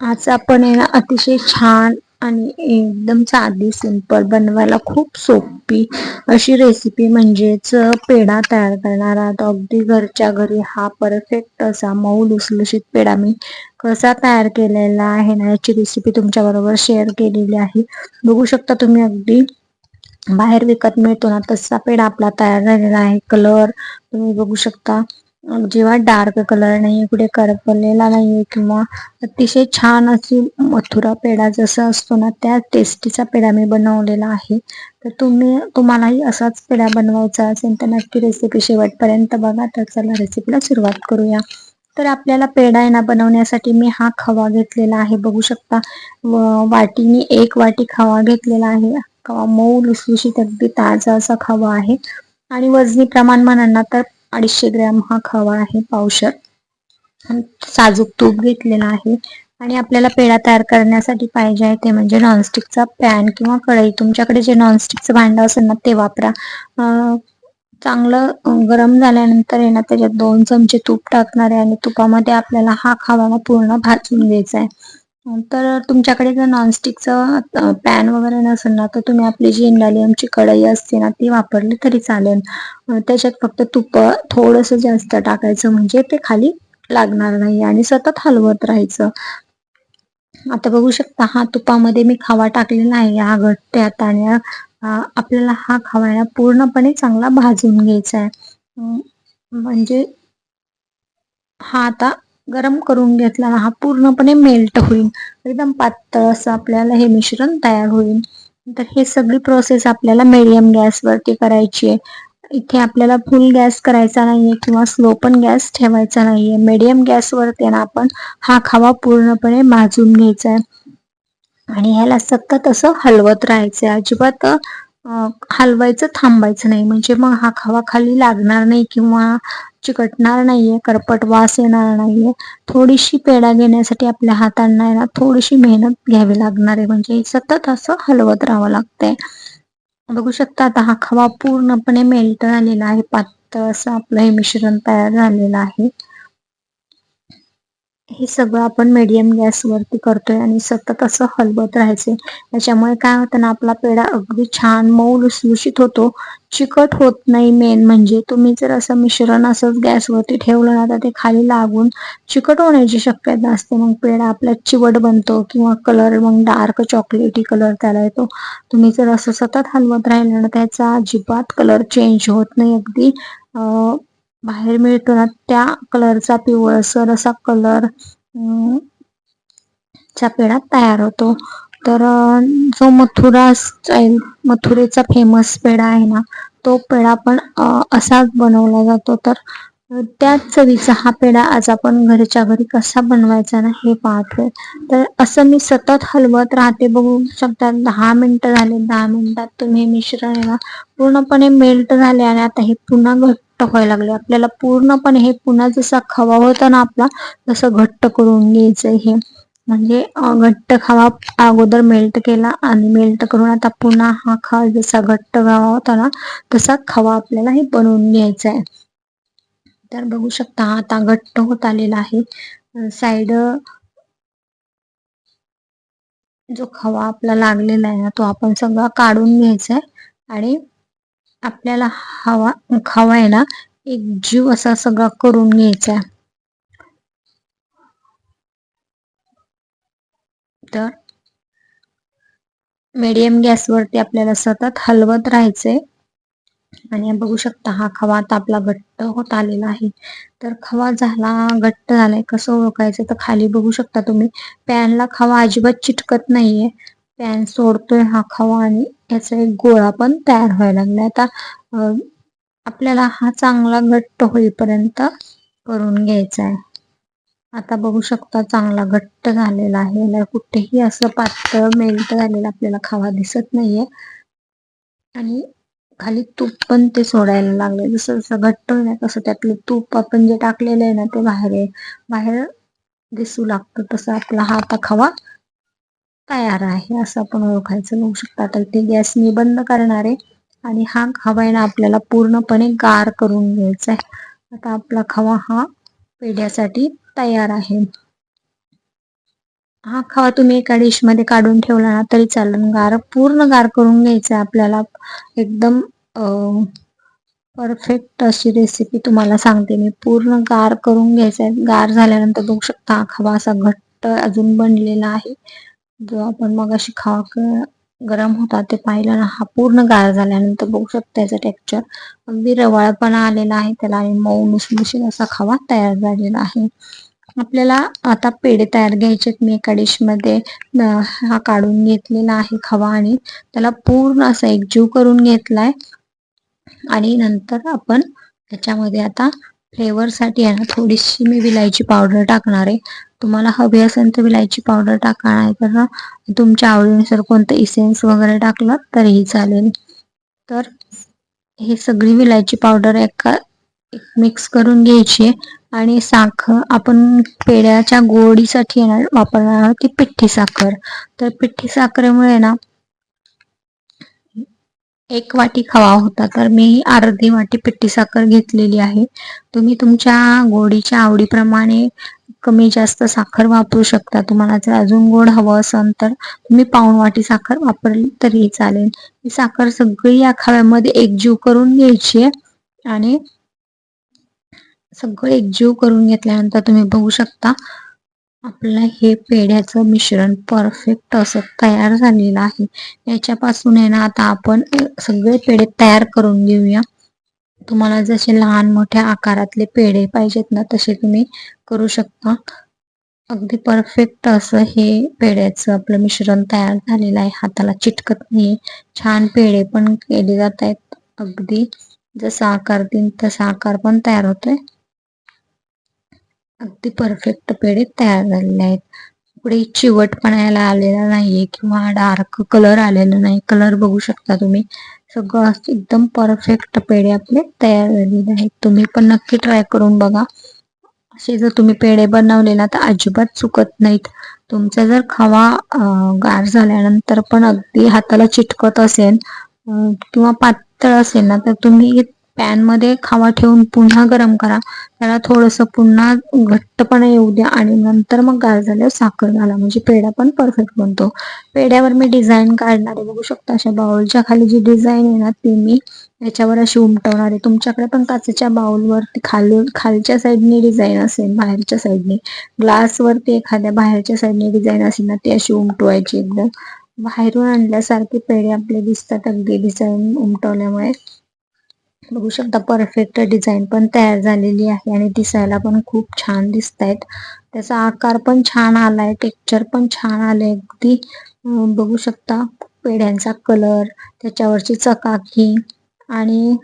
आज आपण आहे ना अतिशय छान आणि एकदम साधी सिंपल बनवायला खूप सोपी अशी रेसिपी म्हणजेच पेढा तयार करणार आहात. अगदी घरच्या घरी हा परफेक्ट असा मऊ लुसलुशीत पेढा मी कसा तयार केलेला आहे ना याची रेसिपी तुमच्याबरोबर शेअर केलेली आहे. बघू शकता तुम्ही अगदी बाहेर विकत मिळतो ना तसा पेढा आपला तयार झालेला आहे. कलर तुम्ही बघू शकता. जेव्हा डार्क कलर नाहीये कुठे करपलेला नाहीये किंवा अतिशय छान अशी मथुरा पेढा जसा असतो ना त्या टेस्टीचा पेढा मी बनवलेला आहे. तर तुम्ही तुम्हालाही असाच पेढा बनवायचा असेल तर नक्की रेसिपी शेवटपर्यंत बघा. तर चला रेसिपीला सुरुवात करूया. तर आपल्याला पेढा आहे ना बनवण्यासाठी मी हा खवा घेतलेला आहे. बघू शकता वाटीने एक वाटी खवा घेतलेला आहे. खवा मऊ लुसलुशीत अगदी ताजा असा खवा आहे. आणि वजनी प्रमाण म्हणाल तर अडीचशे ग्रॅम हा खवा आहे पावशर. साजूक तूप घेतलेला आहे. आणि आपल्याला पेढा तयार करण्यासाठी पाहिजे आहे ते म्हणजे नॉनस्टिकचा पॅन किंवा कढई. तुमच्याकडे जे नॉनस्टिकचं भांडं असेल ना ते वापरा. चांगलं गरम झाल्यानंतर आहे ना त्याच्यात दोन चमचे तूप टाकणार आहे आणि तुपामध्ये आपल्याला हा खावाला पूर्ण भाजून घ्यायचा आहे. तर तुमच्याकडे जर नॉनस्टिकचं पॅन वगैरे नसेल ना तर तुम्ही आपली जी इंडालियमची कढई असते ना ती वापरली तरी चालेल. त्याच्यात फक्त तुप थोडस जास्त टाकायचं म्हणजे ते खाली लागणार नाही आणि सतत हलवत राहायचं. आता बघू शकता हा तुपामध्ये मी खावा टाकलेला आहे हा घट्ट आणि आपल्याला हा खावा पूर्णपणे चांगला भाजून घ्यायचा आहे. म्हणजे हा आता गरम करून घेतला हा पूर्णपणे मेल्ट होईल. एकदम पातळ असं आपल्याला हे मिश्रण तयार होईल. तर हे सगळी प्रोसेस आपल्याला मीडियम गॅसवरती करायची आहे. इथे आपल्याला फुल गॅस करायचा नाहीये किंवा स्लो पण गॅस ठेवायचा नाहीये. मीडियम गॅसवरती ना आपण हा खावा पूर्णपणे भाजून घ्यायचा आहे. आणि ह्याला सतत असं हलवत राहायचंय अजिबात हलवायचं थांबायचं नाही. म्हणजे मग हा खावा खाली लागणार नाही किंवा चिकटणार नाहीये करपट वास येणार नाहीये. थोडीशी पेढा घेण्यासाठी आपल्या हातांना ना थोडीशी मेहनत घ्यावी लागणार आहे. म्हणजे सतत असं हलवत राहावं लागतंय. बघू शकता आता हा खवा पूर्णपणे मेल्ट झालेला आहे. पातळ असं आपलं हे मिश्रण तयार झालेलं आहे. हे सगळं आपण मीडियम गॅसवरती करतोय आणि सतत असं हलवत राहायचे त्याच्यामुळे काय होतं ना आपला पेढा अगदी छान मऊ लुसलुशीत होतो. चिकट होत नाही मेन म्हणजे तुम्ही जर असं मिश्रण असंच गॅसवरती ठेवलं ना तर ते खाली लागून चिकट होण्याची शक्यता असते. मग पेढा आपला चिवट बनतो किंवा कलर मग डार्क चॉकलेटी कलर त्याला येतो. तुम्ही जर असं सतत हलवत राहिलं ना त्याचा अजिबात कलर चेंज होत नाही. अगदी बाहेर मिळतो ना त्या कलरचा पिवळसर असा कलरचा पेढा तयार होतो. तर जो मथुरा मथुरेचा फेमस पेढा आहे ना तो पेढा पण असाच बनवला जातो. तर त्याच चवीचा हा पेढा आज आपण घरच्या घरी कसा बनवायचा ना हे पाहतोय. तर असं मी सतत हलवत राहते. बघू शकता दहा मिनिटं झाले दहा मिनिटात तुम्ही मिश्रण आहे ना पूर्णपणे मेल्ट झाले आणि आता हे पुन्हा घट्ट व्हायला लागले. आपल्याला पूर्णपणे हे पुन्हा जसा खवा होता ना आपला तसं घट्ट करून घ्यायचं हे. म्हणजे घट्ट खावा अगोदर मेल्ट केला आणि मेल्ट करून आता पुन्हा हा खवा जसा घट्ट खावा होता ना तसा खवा आपल्याला हे बनवून घ्यायचा आहे. तर बघू शकता हा आता घट्ट होत आलेला आहे. साइड जो खवा आपला लागलेला आहे ना तो आपण सगळा काढून घ्यायचा आहे. आणि आपल्याला हवा खवा आहे ना एक जीव असा सगळा करून घ्यायचा. तर मीडियम गॅसवरती आपल्याला सतत हलवत राहायचंय. आणि बघू शकता हा खवा आता आपला घट्ट होत आलेला आहे. तर खवा झाला घट्ट झालाय कसं ओळखायचं तर खाली बघू शकता तुम्ही. पॅनला खवा अजिबात चिटकत नाहीये. पॅन सोडतोय हा खवा आणि याचा एक गोळा पण तयार व्हायला लागलाय. आता आपल्याला हा चांगला घट्ट होईपर्यंत करून घ्यायचा आहे. आता बघू शकता चांगला घट्ट झालेला आहे. याला कुठेही असं पातळ मेल्ट झालेला आपल्याला खावा दिसत नाहीये. आणि खाली तूप पण ते सोडायला लागले जसं जसं घट्ट होईल तसं त्यातलं तूप आपण जे टाकलेलं आहे ना ते बाहेर बाहेर दिसू लागतं. तसं आपला हा आता खवा तयार आहे असं आपण ओळखायचं. बघू शकता. आता इथे गॅस मी बंद करणार आहे आणि हा खवायना आपल्याला पूर्णपणे गार करून घ्यायचा आहे. आता आपला खवा हा पेढ्यासाठी तयार आहे. हा खवा तुम्ही एका डिशमध्ये काढून ठेवला ना तरी चालेल. गार पूर्ण गार करून घ्यायचं आपल्याला. एकदम परफेक्ट अशी रेसिपी तुम्हाला सांगते मी. पूर्ण गार करून घ्यायचं आहे. गार झाल्यानंतर बघू शकता हा खवा असा घट्ट अजून बनलेला आहे. जो आपण मग अशी खावा गरम होता ते पाहिलं ना हा पूर्ण गार झाल्यानंतर बघू शकता याचं टेक्स्चर अगदी रवाळपणा आलेला आहे त्याला आणि मऊ मुसमुशीत असा खवा तयार झालेला आहे. आपल्याला आता पेढे तयार घ्यायचे मी एका डिशमध्ये. हा काढून घेतलेला आहे खवा आणि त्याला पूर्ण असा एकजीव करून घेतलाय. आणि नंतर आपण त्याच्यामध्ये आता फ्लेवरसाठी आहे ना थोडीशी मी विलायची पावडर टाकणार आहे. तुम्हाला हवी असेल तर विलायची पावडर टाका नाही तर तुमच्या आवडीनुसार कोणतं इसेन्स वगैरे टाकलं तरीही चालेल. तर हे सगळी विलायची पावडर एका मिक्स करून घ्यायची आणि साखर आपण पेड्याच्या गोडीसाठी येणार वापरणार आहोत ती पिठ्ठी साखर. तर पिठ्ठी साखरेमुळे ना एक वाटी खवा होता तर मी अर्धी वाटी पिठी साखर घेतलेली आहे. तुम्ही तुमच्या गोडीच्या आवडीप्रमाणे कमी जास्त साखर वापरू शकता. तुम्हाला जर अजून गोड हवं असेल तर तुम्ही पाऊण वाटी साखर वापरली तरीही चालेल. ही साखर सगळी या खाव्यामध्ये एकजीव करून घ्यायची आहे. आणि सगळं एकजीव करून घेतल्यानंतर तुम्ही बघू शकता आपलं हे पेढ्याचं मिश्रण परफेक्ट असं तयार झालेलं आहे. याच्यापासून आहे ना आता आपण सगळे पेढे तयार करून घेऊया. तुम्हाला जसे लहान मोठ्या आकारातले पेढे पाहिजेत ना तसे तुम्ही करू शकता. अगदी परफेक्ट असं हे पेढ्याचं आपलं मिश्रण तयार झालेलं आहे. हाताला चिटकत नाही. छान पेढे पण केले जात आहेत. अगदी जसा आकार देईन तसा आकार पण तयार होतोय. अगदी परफेक्ट पेढे तयार झालेले आहेत. पुढे यायला आलेला नाहीये किंवा डार्क कलर आलेला नाही. कलर बघू शकता तुम्ही. सगळं एकदम परफेक्ट पेढे आपले तयार झालेले आहेत. तुम्ही पण नक्की ट्राय करून बघा. असे जर तुम्ही पेढे बनवले ना तर अजिबात चुकत नाहीत. तुमचा जर खवा गार झाल्यानंतर पण अगदी हाताला चिटकत असेल किंवा पातळ असेल ना तर तुम्ही पॅनमध्ये खावा ठेवून पुन्हा गरम करा. त्याला थोडस पुन्हा घट्टपणा येऊ द्या आणि नंतर मग गार झाल्यावर साखर घाला. म्हणजे पेढा पण परफेक्ट बनतो. पेढ्यावर मी डिझाईन काढणार आहे. बघू शकता अशा बाउलच्या खाली जी डिझाईन आहे ना ती मी याच्यावर अशी उमटवणार आहे. तुमच्याकडे पण काचेच्या बाउलवरती खाली खालच्या साईडने डिझाईन असेल बाहेरच्या साईडने ग्लासवरती एखाद्या बाहेरच्या साईडने डिझाईन असेल ना ती अशी उमटवायची एकदम. बाहेरून आणल्यासारखे पेढे आपले दिसतात अगदी डिझाईन उमटवल्यामुळे. बघू शकता परफेक्ट डिझाईन पण तयार झालेली आहे आणि दिसायला पण खूप छान दिसत आहेत त्याचा आकार पण छान आलाय टेक्चर पण छान आलंय. अगदी बघू शकता पेढ्यांचा कलर त्याच्यावरची चकाकी आणि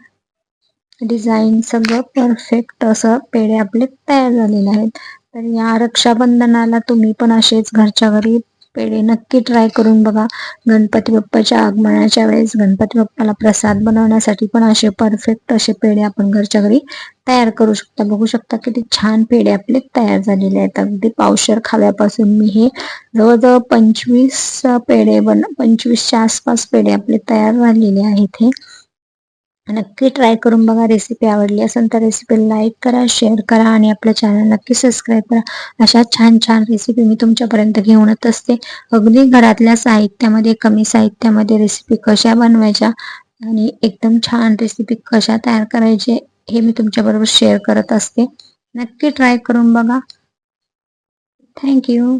डिझाईन सगळं परफेक्ट असं पेढे आपले तयार झालेले आहेत. तर या रक्षाबंधनाला तुम्ही पण असेच घरच्या घरी पेढे नक्की ट्राय करून बघा. गणपती बाप्पाच्या आगमनाच्या वेळेस गणपती बाप्पाला प्रसाद बनवण्यासाठी पण असे परफेक्ट असे पेढे आपण घरच्या घरी तयार करू शकता. बघू शकता किती छान पेढे आपले तयार झालेले आहेत. अगदी पावशर खाव्यापासून मी हे जवळजवळ पंचवीस पेढे बन पंचवीसच्या आसपास पेढे आपले तयार झालेले आहेत हे. नक्की ट्राय करून बघा रेसिपी आवडली असेल तर रेसिपी लाईक करा शेअर करा आणि आपल्या चॅनल नक्की सबस्क्राईब करा. अशा छान छान रेसिपी मी तुमच्यापर्यंत घेऊनच असते. अगदी घरातल्या साहित्यामध्ये कमी साहित्यामध्ये रेसिपी कशा बनवायच्या आणि एकदम छान रेसिपी कशा तयार करायचे हे मी तुमच्याबरोबर शेअर करत असते. नक्की ट्राय करून बघा. थँक्यू